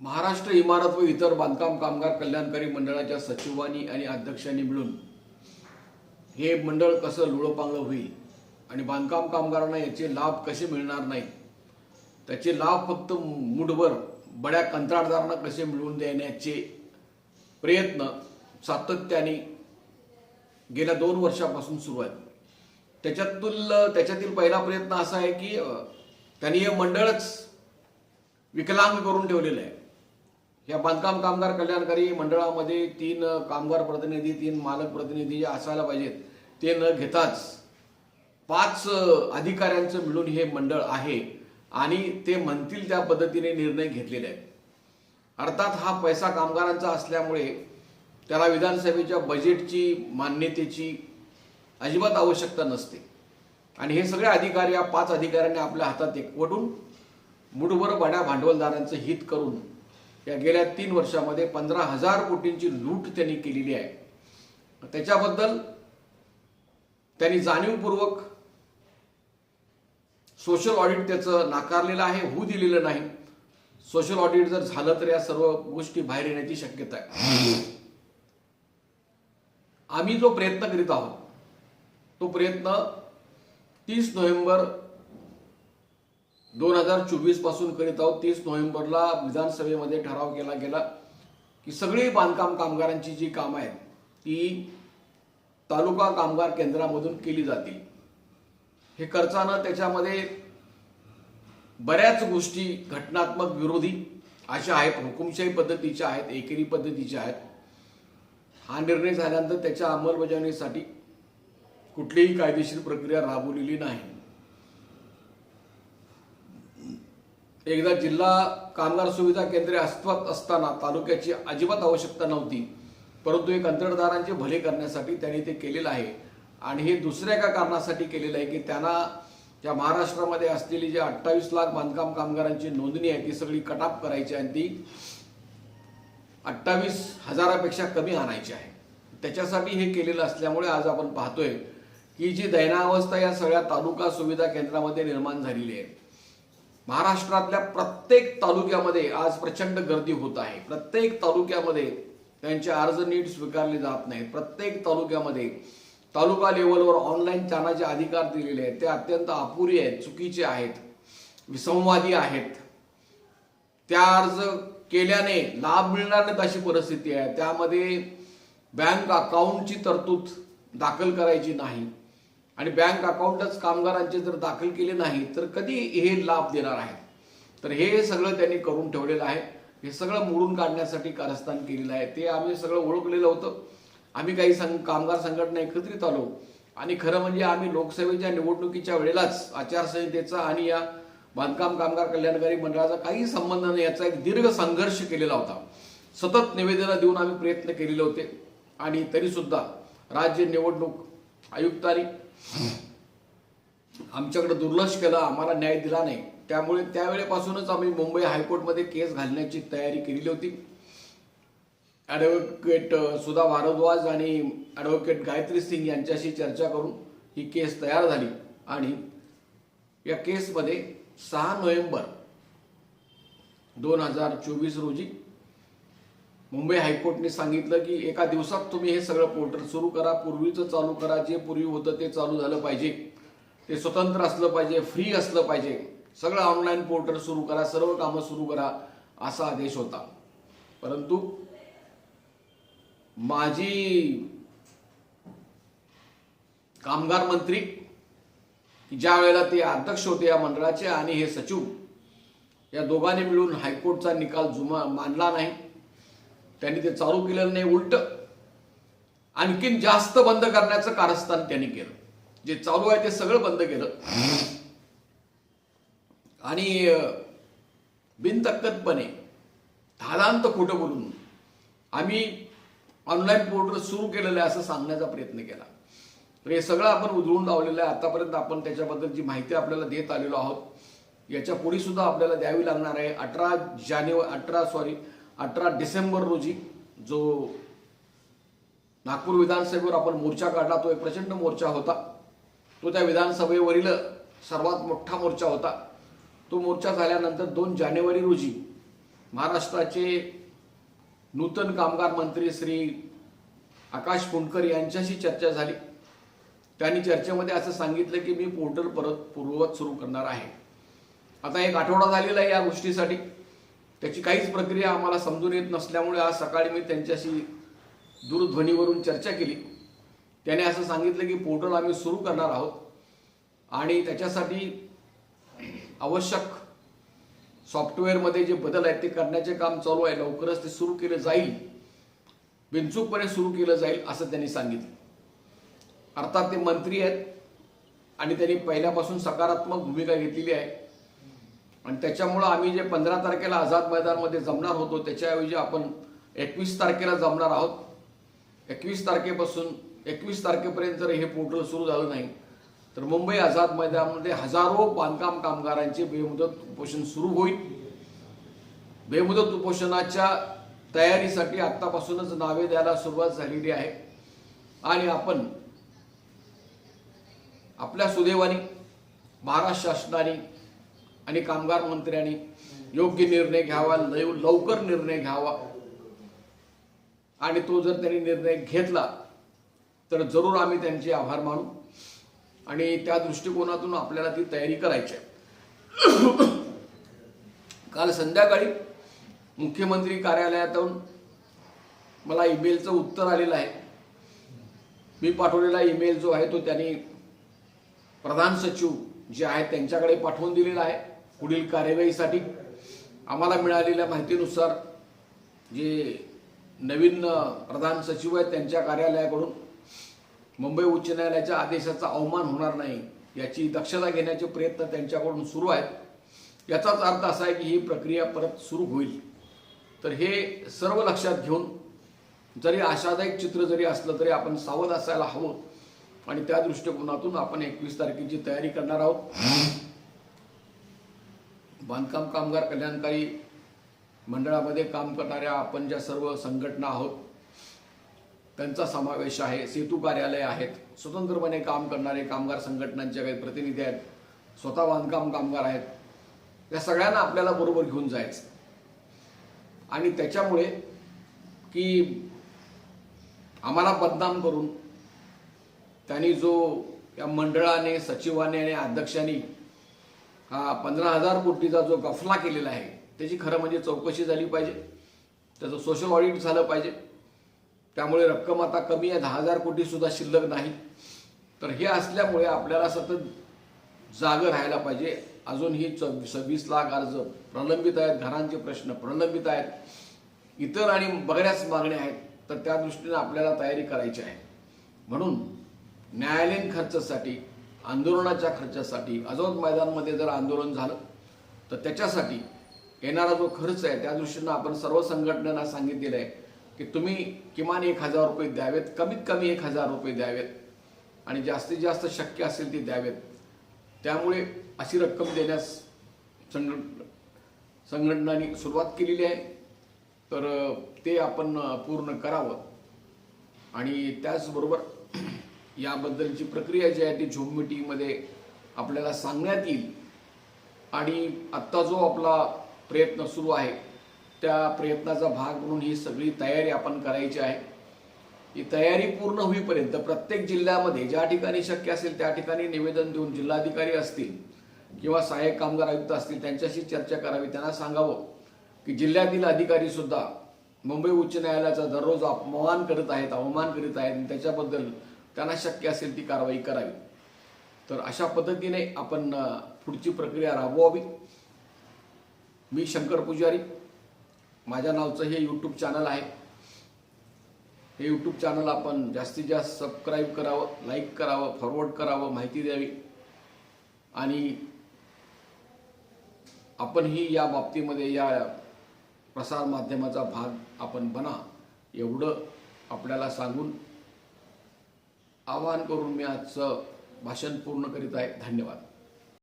महाराष्ट्र इमारत व इतर बांधकाम कामगार कल्याणकारी मंडळाच्या सचिवांनी आणि अध्यक्षांनी मिळून हे मंडळ कसं लुळपांगळं होईल आणि बांधकाम कामगारांना याचे लाभ कसे मिळणार नाही त्याचे लाभ फक्त मुठभर बड्या कंत्राटदारांना कसे मिळवून देण्याचे प्रयत्न सातत्याने गेल्या दोन वर्षापासून सुरू आहेत. त्याच्यातील त्याच्यातील पहिला प्रयत्न असा आहे की त्यांनी हे मंडळच विकलांग करून ठेवलेलं आहे. या बांधकाम कामगार कल्याणकारी मंडळामध्ये तीन कामगार प्रतिनिधी तीन मालक प्रतिनिधी जे असायला पाहिजेत ते न घेताच पाच अधिकाऱ्यांचं मिळून हे मंडळ आहे आणि ते म्हणतील त्या पद्धतीने निर्णय घेतलेले आहेत. अर्थात हा पैसा कामगारांचा असल्यामुळे त्याला विधानसभेच्या बजेटची मान्यतेची अजिबात आवश्यकता नसते. आणि हे सगळे अधिकारी या पाच अधिकाऱ्यांनी आपल्या हातात एकवटून मुठभर बड्या भांडवलदारांचं हित करून या गेल्या तीन वर्षामध्ये पंधरा हजार कोटींची लूट त्यांनी केलेली आहे. त्याच्याबद्दल त्यांनी जाणीवपूर्वक सोशल ऑडिट त्याचं नाकारलेलं आहे होऊ दिलेलं नाही. सोशल ऑडिट जर झालं तर या सर्व गोष्टी बाहेर येण्याची शक्यता आहे. आम्ही जो प्रयत्न करीत आहोत तो प्रयत्न तीस नोव्हेंबर दोन हजार चोवीसपासून करीत आहोत. तीस नोव्हेंबरला विधानसभेमध्ये ठराव केला गेला की सगळी बांधकाम कामगारांची जी कामं आहेत ती तालुका कामगार केंद्रामधून केली जातील. हे करताना त्याच्यामध्ये बऱ्याच गोष्टी घटनात्मक विरोधी अशा आहेत हुकुमशाही पद्धतीच्या आहेत एकेरी पद्धतीच्या आहेत. हा निर्णय झाल्यानंतर त्याच्या अंमलबजावणीसाठी कुठलीही कायदेशीर प्रक्रिया राबवलेली नाही. एकदा जिल्हा कामगार सुविधा केंद्रे अस्तित्वात असताना तालुक्याची अजिबात आवश्यकता नव्हती परंतु हे कंत्राटदारांचे भले करण्यासाठी त्यांनी ते केलेलं आहे. आणि हे दुसऱ्या एका कारणासाठी केलेलं आहे की त्यांना ज्या महाराष्ट्रामध्ये असलेली जी अठ्ठावीस लाख बांधकाम कामगारांची नोंदणी आहे ती सगळी कटाप करायची आणि ती अठ्ठावीस हजारापेक्षा कमी आणायची आहे. त्याच्यासाठी हे केलेलं असल्यामुळे आज आपण पाहतोय की जी दैनावस्था या सगळ्या तालुका सुविधा केंद्रामध्ये निर्माण झालेली आहे महाराष्ट्रातल्या प्रत्येक तालुक्यामध्ये आज प्रचंड गर्दी होत आहे. प्रत्येक तालुक्यामध्ये त्यांचे अर्ज नीट स्वीकारले जात नाहीत. प्रत्येक तालुक्यामध्ये तालुका लेवलवर ऑनलाईन त्यांना जे अधिकार दिलेले आहेत. ते अत्यंत अपुरी आहेत चुकीचे आहेत विसंवादी आहेत. त्या अर्ज केल्याने लाभ मिळणार नाहीत अशी परिस्थिती आहे. त्यामध्ये बँक अकाउंटची तरतूद दाखल करायची नाही. आणि बँक अकाउंटच कामगारांचे जर दाखल केले नाही तर कधी हे लाभ देणार आहेत? तर हे सगळं त्यांनी करून ठेवलेलं आहे. हे सगळं मोडून काढण्यासाठी कारस्थान केलेलं आहे. ते आम्ही सगळं ओळखलेलं होतं. आम्ही काही संघ कामगार संघटना एकत्रित आलो. आणि खरं म्हणजे आम्ही लोकसभेच्या निवडणुकीच्या वेळेलाच आचारसंहितेचा आणि या बांधकाम कामगार कल्याणकारी मंडळाचा काही संबंध नाही याचा एक दीर्घ संघर्ष केलेला होता. सतत निवेदनं देऊन आम्ही प्रयत्न केलेले होते. आणि तरीसुद्धा राज्य निवडणूक आयुक्तांनी आमच्याकडे दुर्लक्ष केलं आम्हाला न्याय दिला नाही. त्यामुळे त्यावेळेपासूनच आम्ही मुंबई हायकोर्टमध्ये केस घालण्याची तयारी केलेली होती. ॲडव्होकेट सुधा भारद्वाज आणि ॲडव्होकेट गायत्री सिंग यांच्याशी चर्चा करून ही केस तयार झाली. आणि या केसमध्ये सहा नोव्हेंबर दोन हजार चोवीस रोजी मुंबई हायकोर्टने सांगितलं की एका दिवसात तुम्ही हे सगळं पोर्टल सुरू करा पूर्वीचं चालू करा जे पूर्वी होतं ते चालू झालं पाहिजे. ते स्वतंत्र असलं पाहिजे फ्री असलं पाहिजे. सगळं ऑनलाईन पोर्टल सुरू करा सर्व कामं सुरू करा असा आदेश होता. परंतु माजी कामगार मंत्री ज्या वेळेला ते अध्यक्ष होते या मंडळाचे आणि हे सचिव या दोघांनी मिळून हायकोर्टचा निकाल जुमा मानला नाही. त्यांनी ते चालू केलेलं नाही उलट. आणखीन जास्त बंद करण्याचं कारस्थान त्यांनी केलं. जे चालू आहे ते सगळं बंद केलं. आणि बिनतक्कतपणे धादांत खोटं बोलून आम्ही ऑनलाईन पोर्टल सुरू केलेलं आहे असं सांगण्याचा प्रयत्न केला. तर हे सगळं आपण उधळून लावलेलं आहे. आतापर्यंत आपण त्याच्याबद्दल जी माहिती आपल्याला देत आलेलो आहोत याच्यापुढे सुद्धा आपल्याला द्यावी लागणार आहे. अठरा जानेवारी अठरा सॉरी अठरा डिसेंबर रोजी जो नागपूर विधानसभेवर आपण मोर्चा काढला तो एक प्रचंड मोर्चा होता. तो त्या विधानसभेवरील सर्वात मोठा मोर्चा होता. तो मोर्चा झाल्यानंतर दोन जानेवारी रोजी महाराष्ट्राचे नूतन कामगार मंत्री श्री आकाश फुंडकर यांच्याशी चर्चा झाली. त्यांनी चर्चेमध्ये असं सांगितलं की मी पोर्टल परत पूर्ववत सुरू करणार आहे. आता एक आठवडा झालेला आहे या गोष्टीसाठी. त्याची काहीच प्रक्रिया आम्हाला समजून येत नसल्यामुळे आज सकाळी मी त्यांच्याशी दूरध्वनीवरून चर्चा केली. त्याने असं सांगितलं की पोर्टल आम्ही सुरू करणार आहोत आणि त्याच्यासाठी आवश्यक सॉफ्टवेअरमध्ये जे बदल आहेत ते करण्याचे काम चालू आहे. लवकरच ते सुरू केलं जाईल. बिनचूकपणे सुरू केलं जाईल असं त्यांनी सांगितलं. अर्थात ते मंत्री आहेत आणि त्यांनी पहिल्यापासून सकारात्मक भूमिका घेतलेली आहे. आणि त्याच्यामुळं आम्ही जे पंधरा तारखेला आझाद मैदानमध्ये जमणार होतो त्याच्याऐवजी आपण एकवीस तारखेला जमणार आहोत. एकवीस तारखेपासून एकवीस तारखेपर्यंत जर हे पोर्टल सुरू झालं नाही तर मुंबई आझाद मैदानामध्ये हजारो बांधकाम कामगारांचे बेमुदत उपोषण सुरू होईल. बेमुदत उपोषणाच्या तयारीसाठी आत्तापासूनच नावे द्यायला सुरुवात झालेली आहे. आणि आपण आपल्या सुदैवाने महाराष्ट्र शासनाने आणि कामगार मंत्र्यांनी योग्य निर्णय घ्यावा लव- लवकर निर्णय घ्यावा. आणि तो जर त्यांनी निर्णय घेतला तर जरूर आम्ही त्यांचे आभार मानू. आणि त्या दृष्टिकोनातून आपल्याला ती तयारी करायची आहे. काल संध्याकाळी मुख्यमंत्री कार्यालयातून मला ईमेलचं उत्तर आलेलं आहे. मी पाठवलेला ईमेल जो आहे तो त्यांनी प्रधान सचिव जे आहेत त्यांच्याकडे पाठवून दिलेला आहे. पुढील कार्यवाहीसाठी आम्हाला मिळालेल्या माहितीनुसार जे नवीन प्रधान सचिव आहेत त्यांच्या कार्यालयाकडून मुंबई उच्च न्यायालयाच्या आदेशाचा अवमान होणार नाही याची दक्षता घेण्याचे प्रयत्न त्यांच्याकडून सुरू आहेत. याचाच अर्थ असा आहे की ही प्रक्रिया परत सुरू होईल. तर हे सर्व लक्षात घेऊन जरी आशादायक चित्र जरी असलं तरी आपण सावध असायला हवं आणि त्या दृष्टिकोनातून आपण एकवीस तारखेची तयारी करणार आहोत. बांधकाम कामगार कल्याणकारी मंडळामध्ये काम करणाऱ्या आपण ज्या सर्व संघटना आहोत त्यांचा समावेश आहे सेतू कार्यालय आहेत स्वतंत्रपणे काम करणारे कामगार संघटनांचे काही प्रतिनिधी आहेत स्वतः बांधकाम कामगार आहेत या सगळ्यांना आपल्याला बरोबर घेऊन जायचं. आणि त्याच्यामुळे की आम्हाला बदनाम करून त्यांनी जो या मंडळाने सचिवाने आणि अध्यक्षांनी हा पंधरा हजार कोटीचा जो गफला केलेला आहे त्याची खरं म्हणजे चौकशी झाली पाहिजे. त्याचं सोशल ऑडिट झालं पाहिजे. त्यामुळे रक्कम आता कमी आहे दहा हजार कोटीसुद्धा शिल्लक नाही. तर हे असल्यामुळे आपल्याला सतत जागं राहायला पाहिजे. अजूनही चौ सव्वीस लाख अर्ज प्रलंबित आहेत घरांचे प्रश्न प्रलंबित आहेत. इतर आणि बऱ्याच मागण्या आहेत तर त्या दृष्टीने आपल्याला तयारी करायची आहे. म्हणून न्यायालयीन खर्चासाठी आंदोलनाच्या खर्चासाठी आझाद मैदानमध्ये जर आंदोलन झालं तर त्याच्यासाठी येणारा जो खर्च आहे त्या दृष्टीनं आपण सर्व संघटनांना सांगितलेलं आहे की तुम्ही किमान एक हजार रुपये द्यावेत कमीत कमी एक हजार रुपये द्यावेत आणि जास्तीत जास्त शक्य असेल ती द्यावेत. त्यामुळे अशी रक्कम देण्यास संघट संघटनांनी सुरुवात केलेली आहे. तर ते आपण पूर्ण करावं. आणि त्याचबरोबर याबद्दलची प्रक्रिया जी आहे ती झूम मिटिंगमध्ये आपल्याला सांगण्यात येईल. आणि आत्ता जो आपला प्रयत्न सुरू आहे त्या प्रयत्नाचा भाग म्हणून ही सगळी तयारी आपण करायची आहे. ही तयारी पूर्ण होईपर्यंत प्रत्येक जिल्ह्यामध्ये ज्या ठिकाणी शक्य असेल त्या ठिकाणी निवेदन देऊन जिल्हाधिकारी असतील किंवा सहाय्यक कामगार आयुक्त असतील त्यांच्याशी चर्चा करावी त्यांना सांगावं की जिल्ह्यातील अधिकारी सुद्धा मुंबई उच्च न्यायालयाचा दररोज अपमान करत आहेत अवमान करीत आहेत. आणि त्याच्याबद्दल त्यांना शक्य असेल ती कारवाई करावी. तर अशा पद्धतीने आपण पुढची प्रक्रिया राबवावी. मी शंकर पुजारी. माझ्या नावचं हे यूट्यूब चॅनल आहे. हे यूट्यूब चॅनल आपण जास्तीत जास्त सबस्क्राईब करावं लाईक करावं फॉरवर्ड करावं माहिती द्यावी. आणि आपणही या बाबतीमध्ये या प्रसार माध्यमाचा भाग आपण बना. एवढं आपल्याला सांगून आवाहन करून मी आजचं भाषण पूर्ण करीत आहे. धन्यवाद.